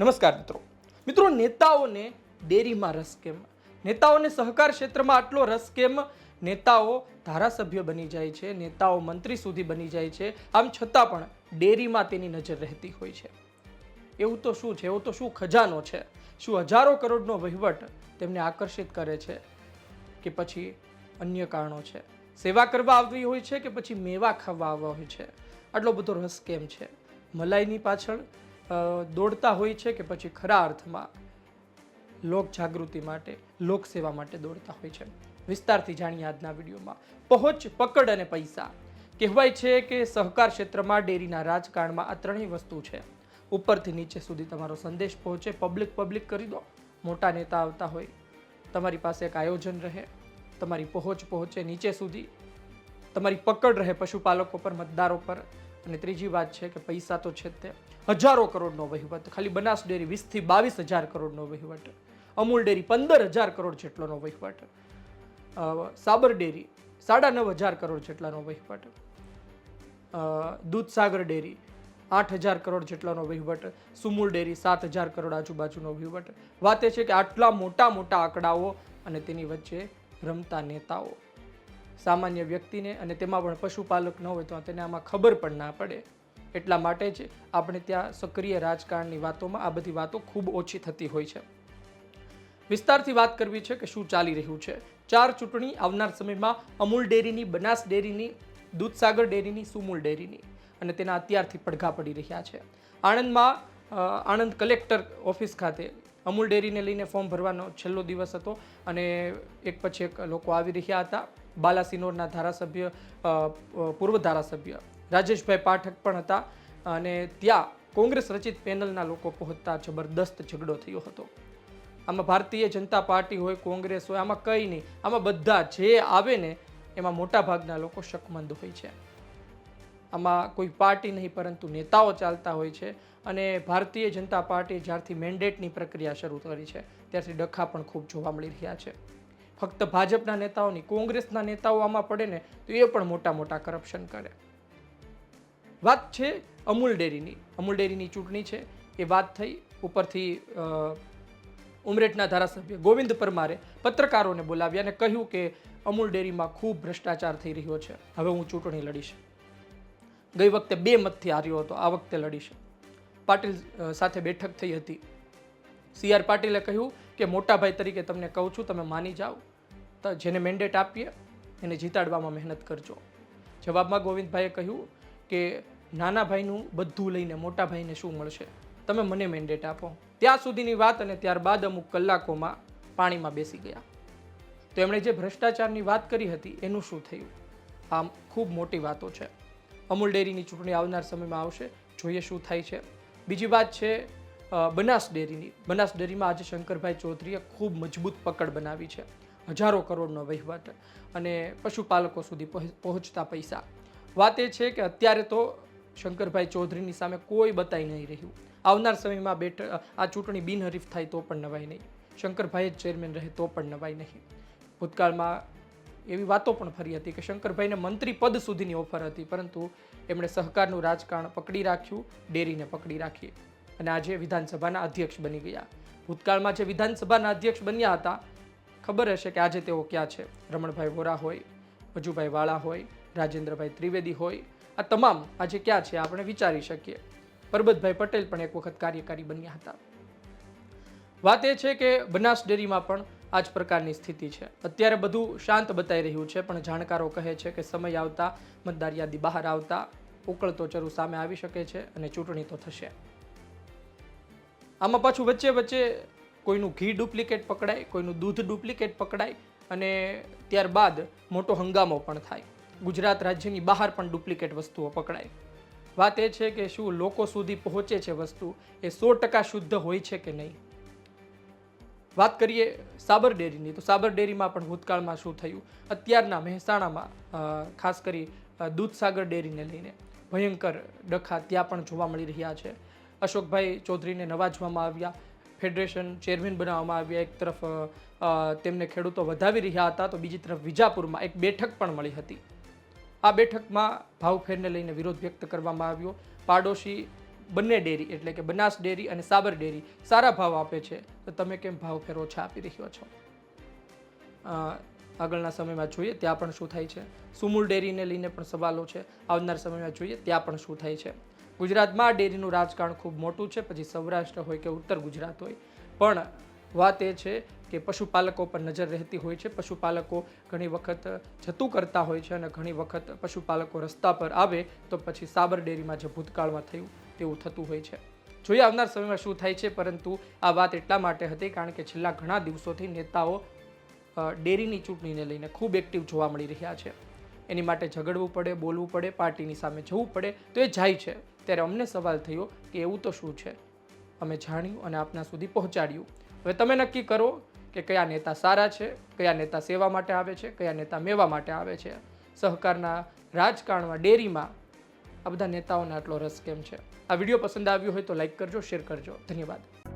નમસ્કાર મિત્રો. મિત્રો, નેતાઓને ડેરીમાં રસ કેમ? નેતાઓને સહકાર ક્ષેત્રમાં આટલો રસ કેમ? નેતાઓ ધારાસભ્ય બની જાય છે, નેતાઓ મંત્રી સુધી બની જાય છે. આમ છતાં પણ ડેરીમાં તેની નજર રહેતી હોય છે. એવું તો શું છે? એવું તો શું ખજાનો છે? શું હજારો કરોડનો વહીવટ તેમને આકર્ષિત કરે છે કે પછી અન્ય કારણો છે? સેવા કરવા આવવી હોય છે કે પછી મેવા ખાવા આવવા હોય છે? આટલો બધો રસ કેમ છે? મલાઈની પાછળ દોડતા હોય છે કે પછી ખરા અર્થમાં લોક જાગૃતિ માટે લોકસેવા માટે દોડતા હોય છે. વિસ્તારથી જાણીએ આજના વિડીયોમાં. પહોંચ, પકડ અને પૈસા. કહેવાય છે કે સહકાર ક્ષેત્રમાં ડેરીના રાજકારણમાં આ ત્રણેય વસ્તુ છે. ઉપરથી નીચે સુધી તમારો સંદેશ પહોંચે, પબ્લિક પબ્લિક કરી દો. મોટા નેતા આવતા હોય. તમારી પાસે એક આયોજન રહે. તમારી પહોંચ પહોંચે નીચે સુધી. તમારી પકડ રહે પશુપાલકો પર, મતદારો પર. અને ત્રીજી વાત છે કે પૈસા તો છે તે. હજારો કરોડનો વહીવટ, ખાલી બનાસ ડેરી વીસથી બાવીસ હજાર કરોડનો વહીવટ, અમૂલ ડેરી પંદર હજાર કરોડ જેટલોનો વહીવટ સાબર ડેરી સાડા નવ હજાર કરોડ જેટલાનો વહીવટ દૂધસાગર ડેરી આઠ હજાર કરોડ જેટલાનો વહીવટ, સુમૂલ ડેરી સાત હજાર કરોડ આજુબાજુનો વહીવટ. વાત એ છે કે આટલા મોટા મોટા આંકડાઓ અને તેની વચ્ચે રમતા નેતાઓ. સામાન્ય વ્યક્તિને અને તેમાં પણ પશુપાલક ન હોય તો તેને આમાં ખબર પણ ના પડે. એટલા માટે જ આપણે ત્યાં સક્રિય રાજકારણની વાતોમાં આ બધી વાતો ખૂબ ઓછી થતી હોય છે. વિસ્તારથી વાત કરવી છે કે શું ચાલી રહ્યું છે? ચાર ચૂંટણી આવનાર સમયમાં અમૂલ ડેરીની, બનાસ ડેરીની, દૂધસાગર ડેરીની, સુમૂલ ડેરીની અને તેના અત્યારથી પડઘા પડી રહ્યા છે. આણંદમાં આણંદ કલેક્ટર ઓફિસ ખાતે અમૂલ ડેરીને લઈને ફોર્મ ભરવાનો છેલ્લો દિવસ હતો અને એક પછી એક લોકો આવી રહ્યા હતા. બાલાસિનોરના ધારાસભ્ય પૂર્વ ધારાસભ્ય રાજેશભાઈ પાઠક પણ હતા અને ત્યાં કોંગ્રેસ રચિત પેનલના લોકો પહોંચતા જબરદસ્ત ઝઘડો થયો હતો. આમાં ભારતીય જનતા પાર્ટી હોય, કોંગ્રેસ હોય, આમાં કંઈ નહીં. આમાં બધા જે આવે ને, એમાં મોટાભાગના લોકો શકમંદ હોય છે. આમાં કોઈ પાર્ટી નહીં, પરંતુ નેતાઓ ચાલતા હોય છે અને ભારતીય જનતા પાર્ટી જ્યારથી મેન્ડેટની પ્રક્રિયા શરૂ કરી છે, ત્યારથી ડખા પણ ખૂબ જોવા મળી રહ્યા છે. ફક્ત ભાજપના નેતાઓની, કોંગ્રેસના નેતાઓ આમાં પડે ને, તો એ પણ મોટા મોટા કરપ્શન કરે. વાત છે અમૂલ ડેરીની. અમૂલ ડેરીની ચૂંટણી છે. એ વાત થઈ. ઉપરથી ઉમરેઠના ધારાસભ્ય ગોવિંદ પરમારે પત્રકારોને બોલાવ્યા અને કહ્યું કે અમૂલ ડેરીમાં ખૂબ ભ્રષ્ટાચાર થઈ રહ્યો છે. હવે હું ચૂંટણી લડીશ. ગઈ વખતે બે મતથી હાર્યો હતો. આ વખતે લડીશ. પાટીલ સાથે બેઠક થઈ હતી. સી આર પાટીલે કહ્યું કે મોટા ભાઈ તરીકે તમને કહું છું, તમે માની જાઓ. તો જેને મેન્ડેટ આપીએ, એને જીતાડવામાં મહેનત કરજો. જવાબમાં ગોવિંદભાઈએ કહ્યું કે નાના ભાઈનું બધું લઈને મોટા ભાઈને શું મળશે? તમે મને મેન્ડેટ આપો. ત્યાં સુધીની વાત અને ત્યારબાદ અમુક કલાકોમાં પાણીમાં બેસી ગયા. તો એમણે જે ભ્રષ્ટાચારની વાત કરી હતી, એનું શું થયું? આમ ખૂબ મોટી વાતો છે. અમૂલ ડેરીની ચૂંટણી આવનાર સમયમાં આવશે. જોઈએ શું થાય છે. બીજી વાત છે બનાસ ડેરીની બનાસ ડેરીમાં આજે શંકરભાઈ ચૌધરીએ ખૂબ મજબૂત પકડ બનાવી છે. હજારો કરોડનો વહીવટ અને પશુપાલકો સુધી પહોંચ- પહોંચતા પૈસા. વાત એ છે કે અત્યારે તો શંકરભાઈ ચૌધરીની સામે કોઈ બતાઈ નહીં રહ્યું. આવનાર સમયમાં બેઠ આ ચૂંટણી બિનહરીફ થાય તો પણ નવાય નહીં. શંકરભાઈ જ ચેરમેન રહે તો પણ નવાય નહીં. ભૂતકાળમાં એવી વાતો પણ ફરી હતી કે શંકરભાઈને મંત્રી પદ સુધીની ઓફર હતી, પરંતુ એમણે સહકારનું રાજકારણ પકડી રાખ્યું, ડેરીને પકડી રાખી. અને આજે વિધાનસભાના અધ્યક્ષ બની ગયા. ભૂતકાળમાં જે વિધાનસભાના અધ્યક્ષ બન્યા હતા, ખબર હશે કે આજે તેઓ ક્યાં છે? રમણભાઈ વોરા હોય, વજુભાઈ વાળા હોય, રાજેન્દ્રભાઈ ત્રિવેદી હોય, આ તમામ આજે ક્યાં છે આપણે વિચારી શકીએ. પરબતભાઈ પટેલ પણ એક વખત કાર્યકારી બન્યા હતા. વાત એ છે કે બનાસ ડેરીમાં પણ આ જ પ્રકારની સ્થિતિ છે. અત્યારે બધું શાંત બતાવી રહ્યું છે, પણ જાણકારો કહે છે કે સમય આવતા, મતદાર યાદી બહાર આવતા, ઉકળતો ચરુ સામે આવી શકે છે અને ચૂંટણી તો થશે. આમાં પાછું વચ્ચે વચ્ચે કોઈનું ઘી ડુપ્લિકેટ પકડાય, કોઈનું દૂધ ડુપ્લિકેટ પકડાય અને ત્યારબાદ મોટો હંગામો પણ થાય. ગુજરાત રાજ્યની બહાર પણ ડુપ્લિકેટ વસ્તુઓ પકડાય. વાત એ છે કે શું લોકો સુધી પહોંચે છે વસ્તુ, એ સો ટકા શુદ્ધ હોય છે કે નહીં? વાત કરીએ સાબર ડેરીની, તો સાબર ડેરીમાં પણ ભૂતકાળમાં શું થયું? અત્યારના મહેસાણામાં ખાસ કરી દૂધસાગર ડેરીને લઈને ભયંકર ડખા ત્યાં પણ જોવા મળી રહ્યા છે. અશોકભાઈ ચૌધરીને નવાજવામાં આવ્યા. ફેડરેશન ચેરમેન બનાવવામાં આવ્યા. એક તરફ તેમને ખેડૂતો વધાવી રહ્યા હતા, તો બીજી તરફ વિજાપુરમાં એક બેઠક પણ મળી હતી. આ બેઠકમાં ભાવફેરને લઈને વિરોધ વ્યક્ત કરવામાં આવ્યો. પાડોશી બંને ડેરી, એટલે કે બનાસ ડેરી અને સાબર ડેરી, સારા ભાવ આપે છે. તો તમે કેમ ભાવ ફેર ઓછા આપી રહ્યો છો? આગળના સમયમાં જોઈએ, ત્યાં પણ શું થાય છે? સુમૂલ ડેરીને લઈને પણ સવાલો છે. આવનાર સમયમાં જોઈએ, ત્યાં પણ શું થાય છે? ગુજરાતમાં ડેરીનું રાજકારણ ખૂબ મોટું છે, પછી સૌરાષ્ટ્ર હોય કે ઉત્તર ગુજરાત હોય. પણ વાત એ છે કે પશુપાલકો પર નજર રહેતી હોય છે, પશુપાલકો ઘણી વખત જતું કરતા હોય છે અને ઘણી વખત પશુપાલકો રસ્તા પર આવે તો પછી સાબર ડેરીમાં જે ભૂતકાળમાં થયું તેવું થતું હોય છે. જોઈએ આવનાર સમયમાં શું થાય છે, પરંતુ આ વાત એટલા માટે હતી કારણ કે છેલ્લા ઘણા દિવસોથી નેતાઓ ડેરીની ચૂંટણીને લઈને ખૂબ એક્ટિવ જોવા મળી રહ્યા છે. એની માટે ઝઘડવું પડે, બોલવું પડે, પાર્ટીની સામે જવું પડે, તો એ જાય છે. ત્યારે અમને સવાલ થયો કે એવું તો શું છે? અમે જાણ્યું અને આપના સુધી પહોંચાડ્યું. હવે તમે નક્કી કરો કે કયા નેતા સારા છે, કયા નેતા સેવા માટે આવે છે, કયા નેતા મેવા માટે આવે છે. સહકારના રાજકારણમાં, ડેરીમાં આ બધા નેતાઓને આટલો રસ કેમ છે? આ વીડિયો પસંદ આવ્યો હોય તો લાઈક કરજો, શેર કરજો. ધન્યવાદ.